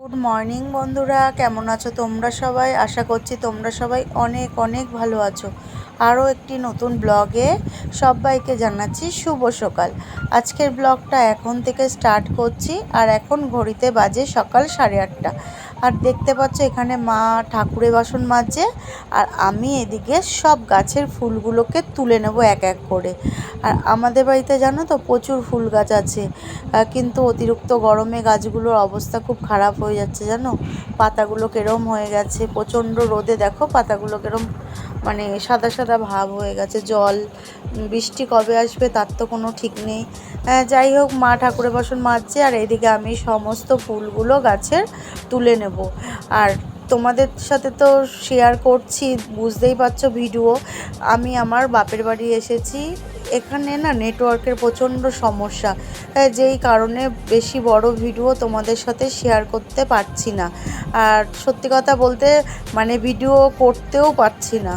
Good morning বন্ধুরা। কেমন আছো তোমরা সবাই? আশা করছি তোমরা সবাই অনেক অনেক ভালো আছো। আরও একটি নতুন ব্লগে সবাইকে জানাচ্ছি শুভ সকাল। আজকের ব্লগটা এখন থেকে স্টার্ট করছি, আর এখন ঘড়িতে বাজে সকাল সাড়ে আটটা। আর দেখতে পাচ্ছ এখানে মা ঠাকুরে বাসন মাজছে, আর আমি এদিকে সব গাছের ফুলগুলোকে তুলে নেব এক এক করে। আর আমাদের বাড়িতে জানো তো প্রচুর ফুল গাছ আছে কিন্তু অতিরিক্ত গরমে গাছগুলোর অবস্থা খুব খারাপ হয়ে যাচ্ছে জানো? পাতাগুলো কেরম হয়ে গেছে, প্রচণ্ড রোদে দেখো পাতাগুলো কেরম মানে সাদা সাদা ভাব হয়ে গেছে জল বৃষ্টি কবে আসবে তার তো কোনো ঠিক নেই। আহ, যাই হোক মা ঠাকুরের বাসন মাজছে আর এদিকে আমি সমস্ত ফুলগুলো গাছের তুলে নেব। আর তোমাদের সাথে তো শেয়ার করছি বুঝতেই পারছ ভিডিও। আমি আমার বাপের বাড়ি এসেছি এখানে না নেটওয়ার্কের প্রচণ্ড সমস্যা। আহ, যেই কারণে বেশি বড় ভিডিও তোমাদের সাথে শেয়ার করতে পারছি না। আর সত্যি কথা বলতে মানে ভিডিও করতেও পারছি না।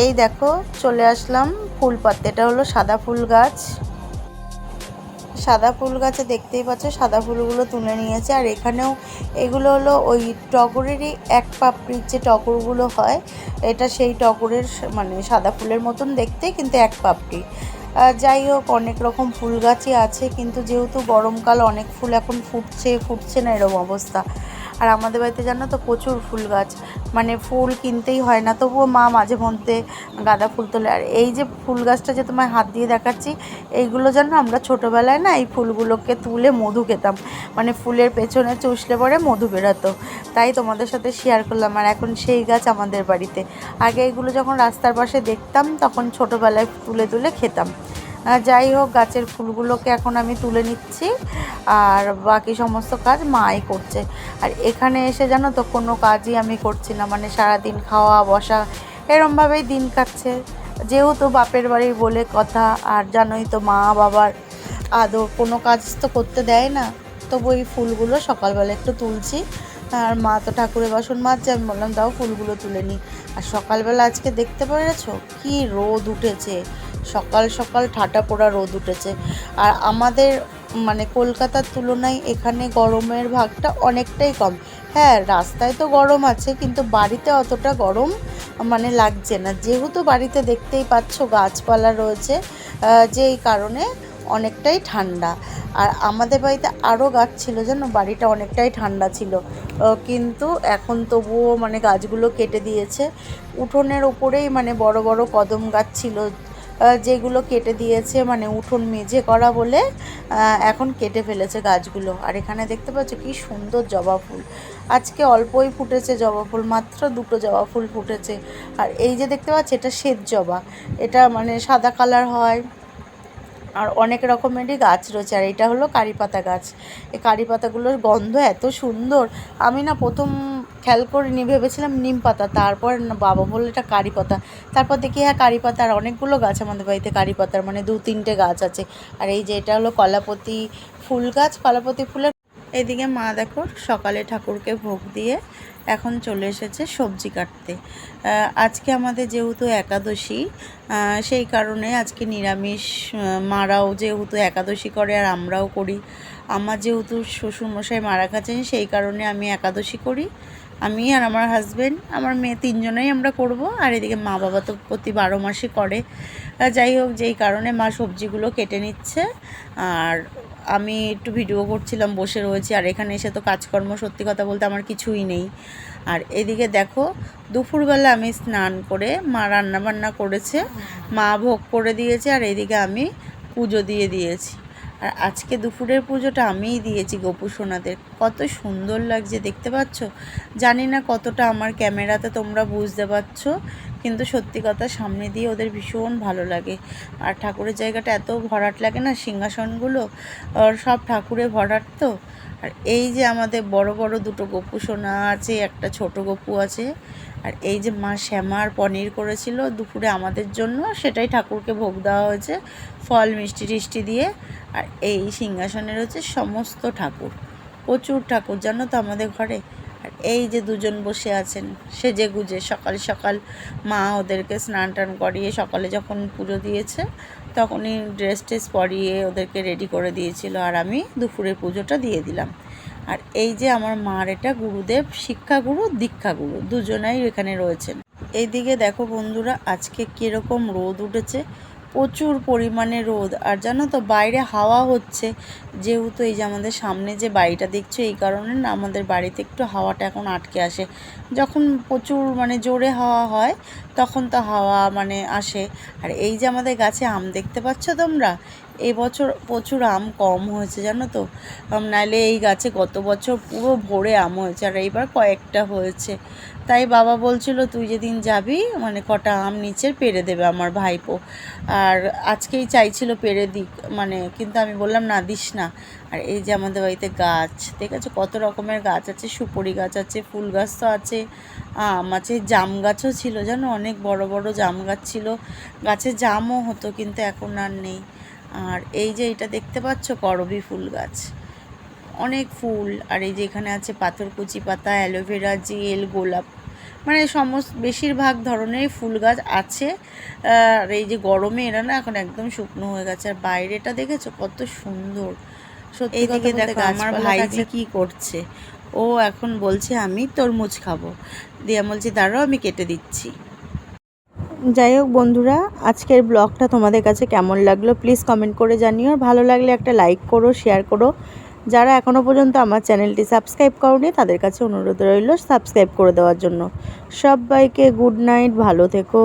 এই দেখো, চলে আসলাম ফুল এটা হলো সাদা ফুল গাছ। সাদা ফুল গাছে দেখতেই পাচ্ছ, সাদা ফুলগুলো তুলে নিয়েছে। আর এখানেও এগুলো হলো ওই টগরেরই এক পাপড়ির যে টগরগুলো হয়, এটা সেই টগরের মানে সাদা ফুলের মতন দেখতে, কিন্তু এক পাপড়ি। যাই হোক, অনেক রকম ফুল গাছই আছে, কিন্তু যেহেতু গরমকাল অনেক ফুল এখন ফুটছে ফুটছে না এরকম অবস্থা। আর আমাদের বাড়িতে জানো তো প্রচুর ফুল গাছ। মানে ফুল কিনতেই হয় না, তবুও মা মাঝে মধ্যে গাঁদা ফুল তোলে। আর এই যে ফুল গাছটা যে তোমায় হাত দিয়ে দেখাচ্ছি, এইগুলো জানো আমরা ছোটোবেলায় না এই ফুলগুলোকে তুলে মধু খেতাম। মানে ফুলের পেছনে চুষলে পরে মধু বেরোতো। তাই তোমাদের সাথে শেয়ার করলাম। আর এখন সেই গাছ আমাদের বাড়িতে। আগে এগুলো যখন রাস্তার পাশে দেখতাম, তখন ছোটোবেলায় তুলে তুলে খেতাম। যাই হোক, গাছের ফুলগুলোকে এখন আমি তুলে নিচ্ছি আর বাকি সমস্ত কাজ মাই করছে। আর এখানে এসে জানো তো, কোনো কাজই আমি করছি না মানে সারাদিন খাওয়া, বসা, এরমভাবেই দিন কাটছে। যেহেতু বাপের বাড়ির বলে কথা, আর জানোই তো মা বাবার আদর, কোনো কাজ তো করতে দেয় না। তবু এই ফুলগুলো সকালবেলা একটু তুলছি। আর মা তো ঠাকুরের বাসন মাজছে, আমি বললাম, দাও ফুলগুলো তুলে নিই আর সকালবেলা আজকে দেখতে পেরেছ? কি রোদ উঠেছে। সকাল সকাল ঠাটা পোড়া রোদ উঠেছে। আর আমাদের মানে কলকাতার তুলনায় এখানে গরমের ভাগটা অনেকটাই কম। হ্যাঁ রাস্তায় তো গরম আছে, কিন্তু বাড়িতে অতটা গরম মানে লাগছে না। যেহেতু বাড়িতে দেখতেই পাচ্ছ গাছপালা রয়েছে যেই কারণে অনেকটাই ঠান্ডা। আর আমাদের বাড়িতে আরও গাছ ছিল, জানো, বাড়িটা অনেকটাই ঠান্ডা ছিল। কিন্তু এখন তবুও মানে গাছগুলো কেটে দিয়েছে। উঠোনের ওপরেই মানে বড় বড় কদম গাছ ছিল যেগুলো কেটে দিয়েছে মানে উঠোন মেঝে করা বলে এখন কেটে ফেলেছে গাছগুলো। আর এখানে দেখতে পাচ্ছ কি সুন্দর জবা ফুল। আজকে অল্পই ফুটেছে জবা ফুল, মাত্র দুটো জবা ফুল ফুটেছে। আর এই যে দেখতে পাচ্ছ, এটা শ্বেত জবা। এটা মানে সাদা কালার হয়। আর অনেক রকমেরই গাছ রয়েছে। আর এটা হলো কারি পাতা গাছ। এই কারি পাতাগুলোর গন্ধ এত সুন্দর। আমি না প্রথম খেয়াল করিনি ভেবেছিলাম নিম পাতা, তারপর বাবা বলল এটা কারি পাতা। তারপর দেখি হ্যাঁ কারি পাতা আর অনেকগুলো গাছ আমাদের বাড়িতে কারি পাতার মানে দু তিনটে গাছ আছে। আর এই যে এটা হলো কলাপতি ফুল গাছ, কলাপতি ফুলের এদিকে মা দেখো সকালে ঠাকুরকে ভোগ দিয়ে এখন চলে এসেছে সবজি কাটতে। আজকে আমাদের যেহেতু একাদশী সেই কারণে আজকে নিরামিষ মারাও যেহেতু একাদশী করে আর আমরাও করি। আমার যেহেতু শ্বশুরমশাই মারা গেছেন, সেই কারণে আমি একাদশী করি। আমি আর আমার হাজবেন্ড আমার মেয়ে তিনজনেই আমরা করব। আর এদিকে মা বাবা তো প্রতি বারো মাসই করে। যাই হোক, যেই কারণে মা সবজিগুলো কেটে নিচ্ছে। আর আমি একটু ভিডিও করছিলাম, বসে রয়েছি। আর এখানে এসে তো কাজকর্ম, সত্যি কথা বলতে আমার কিছুই নেই। আর এদিকে দেখো, দুপুরবেলা আমি স্নান করে মা রান্না বান্না করেছে। মা ভোগ করে দিয়েছে। আর এদিকে আমি পুজো দিয়ে দিয়েছি। আর আজকে দুপুরের পুজোটা আমিই দিয়েছি গোপু সোনাদের। কত সুন্দর লাগছে, দেখতে পাচ্ছ? জানি না কতটা আমার ক্যামেরাতে তোমরা বুঝতে পারছ। কিন্তু সত্যি কথা সামনে দিয়ে ওদের ভীষণ ভালো লাগে। আর ঠাকুরের জায়গাটা এত ভরাট লাগে না, সিংহাসনগুলো সব ঠাকুরে ভরাট তো। আর এই যে আমাদের বড় বড় দুটো গপু সোনা আছে, একটা ছোট গপু আছে, আর এই যে মা শ্যামার পনির করেছিল দুপুরে আমাদের জন্য, সেটাই ঠাকুরকে ভোগ দেওয়া হয়েছে, ফল, মিষ্টি টিষ্টি দিয়ে। আর এই সিংহাসনের হচ্ছে সমস্ত ঠাকুর, প্রচুর ঠাকুর, জানো তো আমাদের ঘরে। এই যে দুজন বসে আছেন, সেজে গুজে সকাল সকাল মা ওদেরকে স্নান টান করিয়ে সকালে যখন পুজো দিয়েছে, তখনই ড্রেস ট্রেস পরিয়ে ওদেরকে রেডি করে দিয়েছিল আর আমি দুপুরের পুজোটা দিয়ে দিলাম। আর এই যে আমার মার এটা গুরুদেব শিক্ষাগুরু দীক্ষাগুরু দুজনাই এখানে রয়েছেন। এইদিকে দেখো বন্ধুরা, আজকে কীরকম রোদ উঠেছে প্রচুর পরিমাণে রোদ। আর জানো তো, বাইরে হাওয়া হচ্ছে। যেহেতু এই যে আমাদের সামনে যে বাড়িটা দেখছ, এই কারণে না আমাদের বাড়িতে একটু হাওয়াটা এখন আটকে আসে। যখন প্রচুর মানে জোরে হাওয়া হয়, তখন তো হাওয়া মানে আসে। আর এই যে আমাদের গাছে আম দেখতে পাচ্ছ তোমরা? এই বছর প্রচুর আম কম হয়েছে, জানো তো? নাহলে এই গাছে গত বছর পুরো ভরে আম হয়েছে, আর এইবার কয়েকটা হয়েছে। তাই বাবা বলছিল, তুই যেদিন যাবি মানে কটা আম নিচের পেরে দেবে আমার ভাইপো। আর আজকেই চাইছিল পেরে দিক মানে কিন্তু আমি বললাম, না, দিস না। আর এই যে আমাদের বাড়িতে গাছ ঠিক আছে কত রকমের গাছ আছে, সুপুরি গাছ আছে, ফুল গাছ তো আছে, আম আছে, জাম গাছও ছিল, জানো? অনেক বড় বড় জাম গাছ ছিল। গাছে জামও হতো, কিন্তু এখন আর নেই। আর এই যে এটা দেখতে পাচ্ছ, করবি ফুল গাছ। অনেক ফুল। আর এই যে এখানে আছে পাথরকুচি পাতা অ্যালোভেরা জেল গোলাপ। মানে সমস্ত বেশিরভাগ ধরনের ফুল গাছ আছে। আর এই যে গরমে এরা না এখন একদম শুকনো হয়ে গেছে। আর বাইরেটা দেখেছ? কত সুন্দর। সত্যি কথা দেখো, আমার গাছপালা ভাই যে থাকলে- কি করছে? ও এখন বলছে আমি তরমুজ খাব। দিয়ে বলছি দাঁড়াও আমি কেটে দিচ্ছি। যাই হোক বন্ধুরা আজকের ব্লগটা তোমাদের কাছে কেমন লাগল? প্লিজ কমেন্ট করে জানিও। আর ভালো লাগলে একটা লাইক করো শেয়ার করো। যারা এখনও পর্যন্ত আমার চ্যানেলটি সাবস্ক্রাইব করনি, তাদের কাছে অনুরোধ রইল সাবস্ক্রাইব করে দেওয়ার জন্য। সবাইকে গুড নাইট, ভালো থেকো।